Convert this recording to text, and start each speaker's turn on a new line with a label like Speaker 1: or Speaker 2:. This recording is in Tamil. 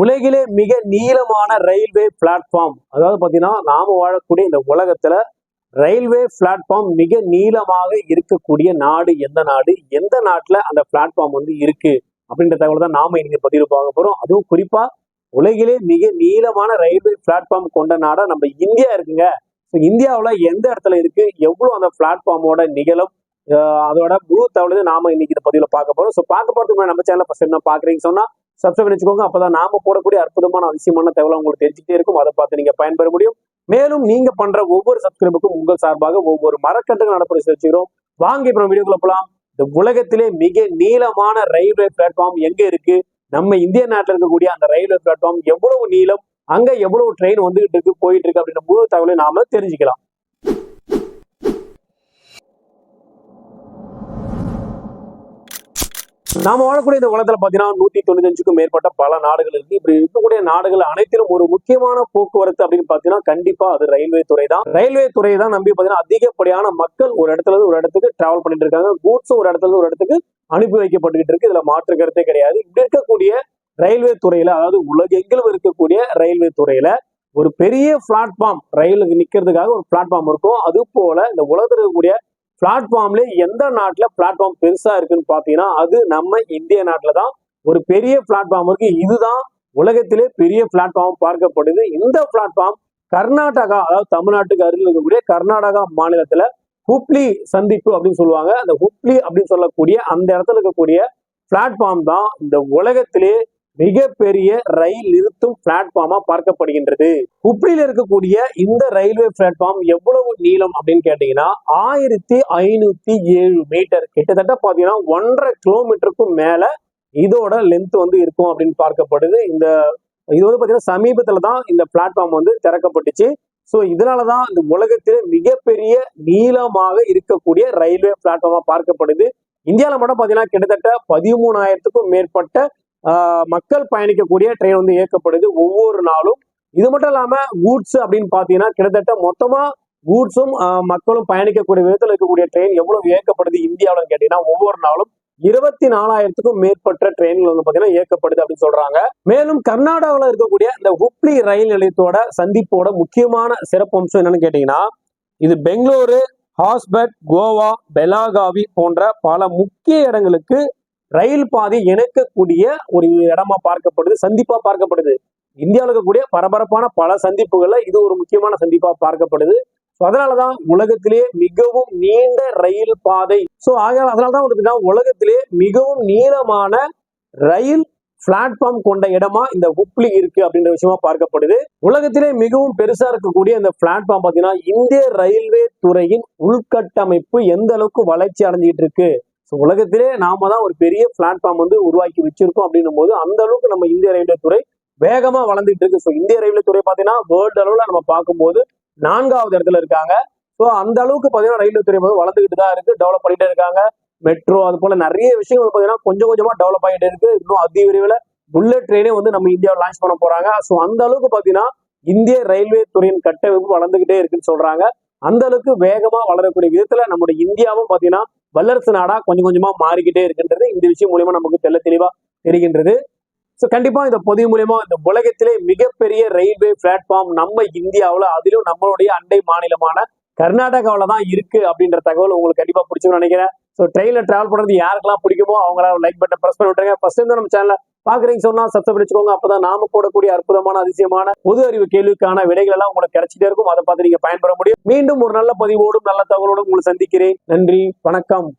Speaker 1: உலகிலே மிக நீளமான ரயில்வே பிளாட்ஃபார்ம் அதாவது பார்த்தீங்கன்னா நாம வாழக்கூடிய இந்த உலகத்துல ரயில்வே பிளாட்ஃபார்ம் மிக நீளமாக இருக்கக்கூடிய நாடு எந்த நாடு? எந்த நாட்டில் அந்த பிளாட்ஃபார்ம் வந்து இருக்கு? அப்படின்ற தகவல் தான் நாம இன்னைக்கு பதிவு பார்க்க போறோம். அதுவும் குறிப்பா உலகிலே மிக நீளமான ரயில்வே பிளாட்ஃபார்ம் கொண்ட நாடா நம்ம இந்தியா இருக்குங்க. ஸோ இந்தியாவில் எந்த இடத்துல இருக்கு? எவ்வளோ அந்த பிளாட்ஃபார்மோட நிகழும்? அதோட முழு தகவலையும் நாம இன்னைக்கு இந்த பதிவில் பார்க்க போறோம். ஸோ பார்க்க போறதுக்கு முன்னாடி நம்ம சேனல் ஃபர்ஸ்ட் என்ன பாக்குறீங்க சொன்னா சப்ஸ்கிரைப் வச்சுக்கோங்க அப்பதான் நாம போடக்கூடிய அற்புதமான அவசியமான தகவலை உங்களுக்கு தெரிஞ்சுட்டே இருக்கும். அதை பார்த்து நீங்க பயன்பெற முடியும். மேலும் நீங்க பண்ற ஒவ்வொரு சப்ஸ்கிரைபுக்கும் உங்கள் சார்பாக ஒவ்வொரு மரக்கட்டுகள் நடப்பதை வச்சுக்கிறோம் வாங்க இப்ப நம்ம வீடியோக்குள்ள போலாம். இந்த உலகத்திலே மிக நீளமான ரயில்வே பிளாட்ஃபார்ம் எங்க இருக்கு? நம்ம இந்திய நாட்டில் இருக்கக்கூடிய அந்த ரயில்வே பிளாட்ஃபார்ம் எவ்வளவு நீளம்? அங்க எவ்வளவு ட்ரெயின் வந்துகிட்டு இருக்கு போயிட்டு இருக்கு அப்படின்ற முழு தகவலை நாம தெரிஞ்சுக்கலாம். நாம வாழக்கூடிய இந்த உலகத்துல பாத்தீங்கன்னா நூத்தி தொண்ணூத்தஞ்சுக்கும் மேற்பட்ட பல நாடுகள் இருக்கு. இப்படி இருக்கக்கூடிய நாடுகள் அனைத்திலும் ஒரு முக்கியமான போக்குவரத்து அப்படின்னு பாத்தீங்கன்னா கண்டிப்பா அது ரயில்வே துறை தான். ரயில்வே துறை தான் நம்பி பாத்தீங்கன்னா அதிகப்படியான மக்கள் ஒரு இடத்துல இருந்து ஒரு இடத்துக்கு டிராவல் பண்ணிட்டு இருக்காங்க. கூட்ஸும் ஒரு இடத்துல இருந்து ஒரு இடத்துக்கு அனுப்பி வைக்கப்பட்டுக்கிட்டு இருக்கு. இதுல மாற்று கருத்தே கிடையாது. இப்படி இருக்கக்கூடிய ரயில்வே துறையில அதாவது உலகெங்கிலும் இருக்கக்கூடிய ரயில்வே துறையில ஒரு பெரிய பிளாட்ஃபார்ம் ரயிலுக்கு நிக்கிறதுக்காக ஒரு பிளாட்ஃபார்ம் இருக்கும். அது போல இந்த உலகத்தில் இருக்கக்கூடிய பிளாட்ஃபார்ம்ல எந்த நாட்டுல பிளாட்ஃபார்ம் பெருசா இருக்குன்னு பாத்தீங்கன்னா அது நம்ம இந்திய நாட்டுல தான் ஒரு பெரிய பிளாட்ஃபார்ம் இருக்கு. இதுதான் உலகத்திலே பெரிய பிளாட்ஃபார்ம் பார்க்கப்படுது. இந்த பிளாட்ஃபார்ம் கர்நாடகா அதாவது தமிழ்நாட்டுக்கு அருகில் இருக்கக்கூடிய கர்நாடகா மாநிலத்துல ஹுப்ளி சந்திப்பு அப்படின்னு சொல்லுவாங்க. அந்த ஹுப்ளி அப்படின்னு சொல்லக்கூடிய அந்த இடத்துல இருக்கக்கூடிய பிளாட்ஃபார்ம் தான் இந்த உலகத்திலே மிகப்பெரிய ரயில் நிறுத்தும் பிளாட்ஃபார்மா பார்க்கப்படுகின்றது. ஹுப்ளியில இருக்கக்கூடிய இந்த ரயில்வே பிளாட்ஃபார்ம் எவ்வளவு நீளம் அப்படின்னு கேட்டீங்கன்னா ஆயிரத்தி ஐநூத்தி ஏழு மீட்டர். கிட்டத்தட்ட பாத்தீங்கன்னா ஒன்றரை கிலோமீட்டருக்கும் மேல இதோட லென்த் வந்து இருக்கும் அப்படின்னு பார்க்கப்படுது. இந்த இது வந்து பாத்தீங்கன்னா சமீபத்துல தான் இந்த பிளாட்ஃபார்ம் வந்து திறக்கப்பட்டுச்சு. ஸோ இதனாலதான் இந்த உலகத்தில் மிகப்பெரிய நீளமாக இருக்கக்கூடிய ரயில்வே பிளாட்ஃபார்மா பார்க்கப்படுது. இந்தியாவில் மட்டும் பார்த்தீங்கன்னா கிட்டத்தட்ட பதிமூணாயிரத்துக்கும் மேற்பட்ட மக்கள் பயணிக்கக்கூடிய ட்ரெயின் வந்து இயக்கப்படுது ஒவ்வொரு நாளும். இது மட்டும் இல்லாம கூட்ஸ் அப்படின்னு பாத்தீங்கன்னா கிட்டத்தட்ட மொத்தமா கூட்ஸும் மக்களும் பயணிக்கக்கூடிய விதத்தில் இருக்கக்கூடிய ட்ரெயின் எவ்வளவு இயக்கப்படுது இந்தியாவில் கேட்டீங்கன்னா ஒவ்வொரு நாளும் இருபத்தி நாலாயிரத்துக்கும் மேற்பட்ட ட்ரெயின்கள் வந்து பாத்தீங்கன்னா இயக்கப்படுது அப்படின்னு சொல்றாங்க. மேலும் கர்நாடகாவில் இருக்கக்கூடிய இந்த ஹுப்ளி ரயில் நிலையத்தோட சந்திப்போட முக்கியமான சிறப்பம்சம் என்னன்னு கேட்டீங்கன்னா இது பெங்களூரு ஹாஸ்பட் கோவா பெலாகாவி போன்ற பல முக்கிய இடங்களுக்கு ரயில் பாதை இணைக்கக்கூடிய ஒரு இடமா பார்க்கப்படுது சந்திப்பா பார்க்கப்படுது. இந்தியாவில் இருக்கக்கூடிய பரபரப்பான பல சந்திப்புகள்ல இது ஒரு முக்கியமான சந்திப்பா பார்க்கப்படுது. ஸோ அதனாலதான் உலகத்திலேயே மிகவும் நீண்ட ரயில் பாதை. ஸோ ஆகையால் அதனாலதான் வந்து உலகத்திலே மிகவும் நீளமான ரயில் பிளாட்ஃபார்ம் கொண்ட இடமா இந்த ஹுப்ளி இருக்கு அப்படின்ற விஷயமா பார்க்கப்படுது. உலகத்திலே மிகவும் பெருசா இருக்கக்கூடிய இந்த பிளாட்ஃபார்ம் பார்த்தீங்கன்னா இந்திய ரயில்வே துறையின் உள்கட்டமைப்பு எந்த அளவுக்கு வளர்ச்சி அடைஞ்சிட்டு இருக்கு? ஸோ உலகத்திலே நாம தான் ஒரு பெரிய பிளாட்ஃபார்ம் வந்து உருவாக்கி வச்சிருக்கோம் அப்படின்னும் போது அந்த அளவுக்கு நம்ம இந்திய ரயில்வே துறை வேகமா வளர்ந்துட்டு இருக்கு. ஸோ இந்திய ரயில்வே துறை பார்த்தீங்கன்னா வேர்ல்டு அளவுல நம்ம பார்க்கும்போது நான்காவது இடத்துல இருக்காங்க. ஸோ அந்த அளவுக்கு பார்த்தீங்கன்னா ரயில்வே துறை வந்து வளர்ந்துகிட்டு தான் இருக்கு. டெவலப் பண்ணிட்டே இருக்காங்க. மெட்ரோ அது போல நிறைய விஷயங்கள் வந்து பார்த்தீங்கன்னா கொஞ்சம் கொஞ்சமா டெவலப் ஆகிட்டு இருக்கு. இன்னும் அதி விரைவில் புல்லட் ட்ரெயினே வந்து நம்ம இந்தியாவில் லான்ச் பண்ண போறாங்க. ஸோ அந்த அளவுக்கு பார்த்தீங்கன்னா இந்திய ரயில்வே துறையின் கட்டமைப்பு வளர்ந்துகிட்டே இருக்குன்னு சொல்றாங்க. அந்த அளவுக்கு வேகமா வளரக்கூடிய விதத்துல நம்முடைய இந்தியாவும் பார்த்தீங்கன்னா வல்லரசு நாடா கொஞ்சம் கொஞ்சமா மாறிக்கிட்டே இருக்கின்றது இந்த விஷயம் மூலியமா நமக்கு தெல்ல தெளிவா தெரிகின்றது. ஸோ கண்டிப்பா இந்த பதிவு மூலியமா இந்த உலகத்திலே மிகப்பெரிய ரயில்வே பிளாட்ஃபார்ம் நம்ம இந்தியாவில் அதிலும் நம்மளுடைய அண்டை மாநிலமான கர்நாடகாவில் தான் இருக்கு அப்படின்ற தகவல் உங்களுக்கு கண்டிப்பா பிடிச்சுன்னு நினைக்கிறேன். ஸோ ட்ரெயினில் டிராவல் பண்ணுறது யாருக்கெல்லாம் பிடிக்குமோ அவங்களால லைக் பட்டன் ப்ரெஸ் பண்ணி விட்டுருங்க. ஃபர்ஸ்ட் டைம் நம்ம சேனல் பாக்குறீங்க சொன்னா சப்ஸ்கிரைப் வச்சுக்கோங்க அப்பதான் நாம போடக்கூடிய அற்புதமான அதிசயமான பொது அறிவு கேள்விக்கான விடைகள் எல்லாம் உங்களுக்கு கிடைச்சிட்டே இருக்கும். அதை பார்த்து நீங்க பயன்பெற முடியும். மீண்டும் ஒரு நல்ல பதிவோடும் நல்ல தகவலோடும் உங்களை சந்திக்கிறேன். நன்றி வணக்கம்.